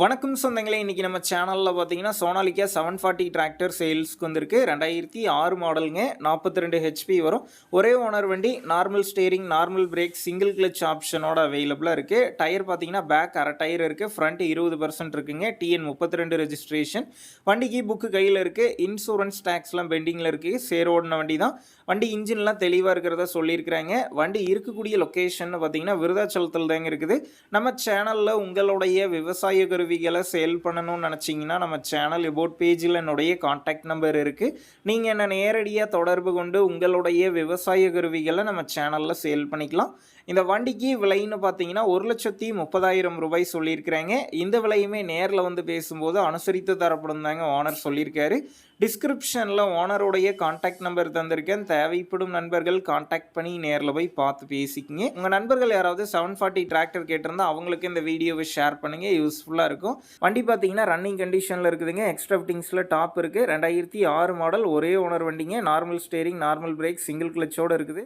வணக்கம் சொந்தங்களே இன்றைக்கி நம்ம சேனலில் பார்த்தீங்கன்னா சோனாலிக்கா செவன் ஃபார்ட்டி டிராக்டர் சேல்ஸ்க்கு வந்திருக்கு. ரெண்டாயிரத்தி ஆறு மாடலுங்க நாற்பத்தி ரெண்டு ஹெச்பி வரும். ஒரே ஓனர் வண்டி normal steering normal brake single clutch ஆப்ஷனோட அவைலபிளாக இருக்குது டயர் பார்த்தீங்கன்னா பேக் அரை டயர் இருக்குது ஃப்ரண்ட் இருபது பர்சன்ட் இருக்குங்க. டிஎன் முப்பத்தி ரெண்டு ரெஜிஸ்ட்ரேஷன் வண்டிக்கு புக்கு கையில் இருக்குது இன்சூரன்ஸ் டேக்ஸ்லாம் பெண்டிங்கில் இருக்குது சேர் ஓடின வண்டி தான். வண்டி இன்ஜின்லாம் தெளிவாக இருக்கிறதா சொல்லியிருக்கிறாங்க. வண்டி இருக்கக்கூடிய லொக்கேஷன் பார்த்தீங்கன்னா விருதாச்சலத்தில் தாங்க இருக்குது. நம்ம சேனலில் உங்களுடைய விவசாய கருவிகளை சேல் பண்ணணும்னு நினச்சிங்கன்னா நம்ம சேனல் எபோட் பேஜில் என்னுடைய காண்டாக்ட் நம்பர் இருக்குது நீங்கள் என்ன நேரடியாக தொடர்பு கொண்டு உங்களுடைய விவசாய கருவிகளை நம்ம சேனலில் சேல் பண்ணிக்கலாம். இந்த வண்டிக்கு விலைன்னு பார்த்தீங்கன்னா ஒரு லட்சத்தி முப்பதாயிரம் ரூபாய் சொல்லியிருக்கிறாங்க. இந்த விலையுமே நேரில் வந்து பேசும்போது அனுசரித்து தரப்படும் தாங்க ஓனர் சொல்லியிருக்காரு. டிஸ்கிரிப்ஷனில் ஓனருடைய காண்டாக்ட் நம்பர் தந்திருக்கேன். தேவைப்படும் நண்பர்கள் காண்டாக்ட் பண்ணி நேரில் போய் பார்த்து பேசிக்கிங்க. உங்கள் நண்பர்கள் யாராவது செவன் ஃபார்ட்டி டிராக்டர் கேட்டிருந்தா அவங்களுக்கு இந்த வீடியோவை ஷேர் பண்ணுங்கள் யூஸ்ஃபுல்லாக இருக்கும். வண்டி பார்த்தீங்கன்னா ரன்னிங் கண்டிஷனில் இருக்குதுங்க. எக்ஸ்ட்ரா ஃபிட்டிங்ஸில் டாப் இருக்குது ரெண்டாயிரத்தி ஆறு மாடல் ஒரே ஓனர் வண்டிங்க. Normal steering normal brake single கிளச்சோடு இருக்குது.